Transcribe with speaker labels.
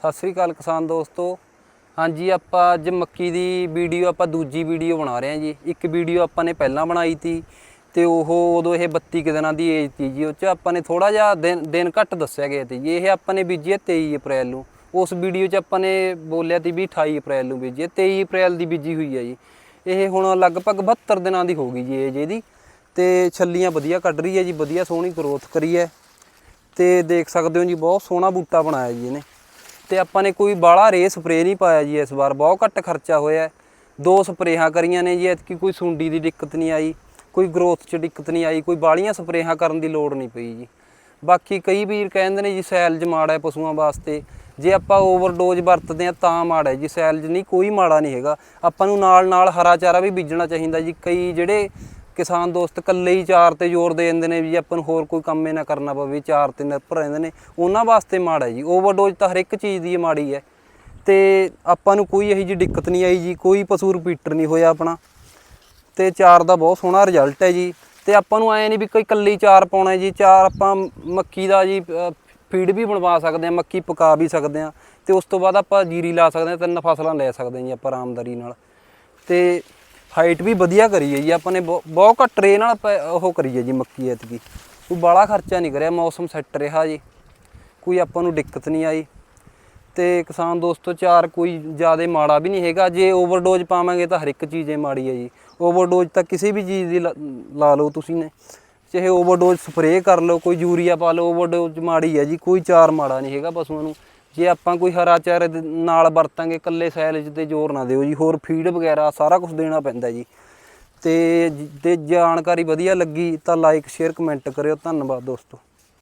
Speaker 1: ਸਤਿ ਸ੍ਰੀ ਅਕਾਲ ਕਿਸਾਨ ਦੋਸਤੋ। ਹਾਂਜੀ, ਆਪਾਂ ਅੱਜ ਮੱਕੀ ਦੀ ਵੀਡੀਓ, ਆਪਾਂ ਦੂਜੀ ਵੀਡੀਓ ਬਣਾ ਰਹੇ ਹਾਂ ਜੀ। ਇੱਕ ਵੀਡੀਓ ਆਪਾਂ ਨੇ ਪਹਿਲਾਂ ਬਣਾਈ ਤੀ ਤੇ ਉਹ ਉਦੋਂ ਇਹ 32 ਕੁ ਦਿਨਾਂ ਦੀ ਏਜ ਤੀ ਜੀ। ਉਹ ਚ ਆਪਾਂ ਨੇ ਥੋੜਾ ਜਿਹਾ ਦਿਨ ਦਿਨ ਘੱਟ ਦੱਸਿਆ ਗਿਆ ਤੀ ਜੀ। ਇਹ ਆਪਾਂ ਨੇ ਬੀਜੀ ਹੈ 23 ਅਪ੍ਰੈਲ ਨੂੰ। ਉਸ ਵੀਡੀਓ 'ਚ ਆਪਾਂ ਨੇ ਬੋਲਿਆ ਤੀ ਵੀ 28 ਅਪ੍ਰੈਲ ਨੂੰ ਬੀਜੀ ਹੈ 23 ਅਪ੍ਰੈਲ ਦੀ ਬੀਜੀ ਹੋਈ ਹੈ ਜੀ। ਇਹ ਹੁਣ ਲਗਭਗ 72 ਦਿਨਾਂ ਦੀ ਹੋ ਗਈ ਜੀ ਏਜ ਇਹਦੀ। ਤੇ ਛੱਲੀਆਂ ਵਧੀਆ ਕੱਢ ਰਹੀ ਹੈ ਜੀ। ਵਧੀਆ ਸੋਹਣੀ ਗਰੋਥ ਕਰੀ ਹੈ। ਤੇ ਦੇਖ ਸਕਦੇ ਹੋ ਜੀ, ਬਹੁਤ ਸੋਹਣਾ ਬੂਟਾ ਬਣਾਇਆ ਜੀ ਇਹਨੇ। ਤੇ ਆਪਾਂ ਨੇ ਕੋਈ ਬਾਹਲਾ ਰੇ ਸਪਰੇ ਨਹੀਂ ਪਾਇਆ ਜੀ ਇਸ ਵਾਰ, ਬਹੁਤ ਘੱਟ ਖਰਚਾ ਹੋਇਆ। ਦੋ ਸਪਰੇਹਾਂ ਕਰੀਆਂ ਨੇ ਜੀ, ਐਤਕੀ ਕੋਈ ਸੁੰਡੀ ਦੀ ਦਿੱਕਤ ਨਹੀਂ ਆਈ, ਕੋਈ ਗਰੋਥ 'ਚ ਦਿੱਕਤ ਨਹੀਂ ਆਈ, ਕੋਈ ਬਾਹਲੀਆਂ ਸਪਰੇਹਾਂ ਕਰਨ ਦੀ ਲੋੜ ਨਹੀਂ ਪਈ ਜੀ। ਬਾਕੀ ਕਈ ਵੀਰ ਕਹਿੰਦੇ ਨੇ ਜੀ, ਸੈਲਜ ਮਾੜਾ ਹੈ ਪਸ਼ੂਆਂ ਵਾਸਤੇ। ਜੇ ਆਪਾਂ ਓਵਰਡੋਜ਼ ਵਰਤਦੇ ਆ ਤਾਂ ਮਾੜਾ ਜੀ, ਸੈਲਜ ਨਹੀਂ, ਕੋਈ ਮਾੜਾ ਨਹੀਂ ਹੈਗਾ। ਆਪਾਂ ਨੂੰ ਨਾਲ ਨਾਲ ਹਰਾ ਚਾਰਾ ਵੀ ਬੀਜਣਾ ਚਾਹੀਦਾ ਜੀ। ਕਈ ਜਿਹੜੇ ਕਿਸਾਨ ਦੋਸਤ ਇਕੱਲੇ ਹੀ ਚਾਰ ਤੇ ਜ਼ੋਰ ਦੇ ਦਿੰਦੇ ਨੇ ਵੀ ਆਪਾਂ ਨੂੰ ਹੋਰ ਕੋਈ ਕੰਮ ਹੀ ਨਾ ਕਰਨਾ ਪਵੇ, ਚਾਰ ਤੇ ਨਿਰਭਰ ਰਹਿੰਦੇ ਨੇ। ਉਹਨਾਂ ਵਾਸਤੇ ਮਾੜਾ ਜੀ। ਓਵਰਡੋਜ਼ ਤਾਂ ਹਰ ਇੱਕ ਚੀਜ਼ ਦੀ ਮਾੜੀ ਹੈ। ਤੇ ਆਪਾਂ ਨੂੰ ਕੋਈ ਇਹੋ ਜਿਹੀ ਦਿੱਕਤ ਨਹੀਂ ਆਈ ਜੀ, ਕੋਈ ਪਸ਼ੂ ਰਿਪੀਟਰ ਨਹੀਂ ਹੋਇਆ ਆਪਣਾ। ਤੇ ਚਾਰ ਦਾ ਬਹੁਤ ਸੋਹਣਾ ਰਿਜ਼ਲਟ ਹੈ ਜੀ। ਤੇ ਆਪਾਂ ਨੂੰ ਐ ਨਹੀਂ ਵੀ ਕੋਈ ਕੱਲੀ ਚਾਰ ਪਾਉਣਾ ਜੀ, ਚਾਰ ਆਪਾਂ ਮੱਕੀ ਦਾ ਜੀ ਫੀਡ ਵੀ ਬਣਵਾ ਸਕਦੇ ਆ ਮੱਕੀ ਪਕਾ ਵੀ ਸਕਦੇ ਆ ਤੇ ਉਸ ਤੋਂ ਬਾਅਦ ਆਪਾਂ ਜੀਰੀ ਲਾ ਸਕਦੇ ਆ ਤਿੰਨ ਫਸਲਾਂ ਲੈ ਸਕਦੇ ਆ ਜੀ ਆਪਾਂ ਆਰਾਮਦਾਰੀ ਨਾਲ। ਤੇ ਹਾਈਟ ਵੀ ਵਧੀਆ ਕਰੀ ਹੈ ਜੀ, ਆਪਾਂ ਨੇ ਬਹੁ- ਬਹੁਤ ਘੱਟ ਰੇ ਨਾਲ ਆਪਾਂ ਉਹ ਕਰੀ ਹੈ ਜੀ ਮੱਕੀ ਐਤਕੀ। ਕੋਈ ਬਾਲਾ ਖਰਚਾ ਨਹੀਂ ਕਰਿਆ, ਮੌਸਮ ਸੈੱਟ ਰਿਹਾ ਜੀ। ਕੋਈ ਆਪਾਂ ਨੂੰ ਦਿੱਕਤ ਨਹੀਂ ਆਈ। ਤੇ ਕਿਸਾਨ ਦੋਸਤੋ, ਚਾਰ ਕੋਈ ਜ਼ਿਆਦਾ ਮਾੜਾ ਵੀ ਨਹੀਂ ਹੈਗਾ। ਜੇ ਓਵਰਡੋਜ਼ ਪਾਵਾਂਗੇ ਤਾਂ ਹਰ ਇੱਕ ਚੀਜ਼ ਮਾੜੀ ਹੈ ਜੀ। ਓਵਰਡੋਜ਼ ਤਾਂ ਕਿਸੇ ਵੀ ਚੀਜ਼ ਦੀ ਲਾ- ਲਾ ਲਓ ਤੁਸੀਂ ਨੇ। ਚਾਹੇ ਓਵਰਡੋਜ਼ ਸਪਰੇਅ ਕਰ ਲਓ, ਕੋਈ ਯੂਰੀਆ ਪਾ ਲਓ ਓਵਰਡੋਜ਼ ਮਾੜੀ ਹੈ ਜੀ। ਕੋਈ ਚਾਰ ਮਾੜਾ ਨਹੀਂ ਹੈਗਾ ਪਸ਼ੂਆਂ ਨੂੰ। ਜੇ ਆਪਾਂ ਕੋਈ ਹਰਾ ਚਾਰੇ ਦੇ ਨਾਲ ਵਰਤਾਂਗੇ, ਇਕੱਲੇ ਸੈਲਜ ਤੇ ਜ਼ੋਰ ਨਾ ਦਿਓ ਜੀ, ਹੋਰ ਫੀਡ ਵਗੈਰਾ ਸਾਰਾ ਕੁਝ ਦੇਣਾ ਪੈਂਦਾ ਜੀ। ਤੇ ਜੇ ਜਾਣਕਾਰੀ ਵਧੀਆ ਲੱਗੀ ਤਾਂ ਲਾਈਕ ਸ਼ੇਅਰ ਕਮੈਂਟ ਕਰਿਓ। ਧੰਨਵਾਦ ਦੋਸਤੋ।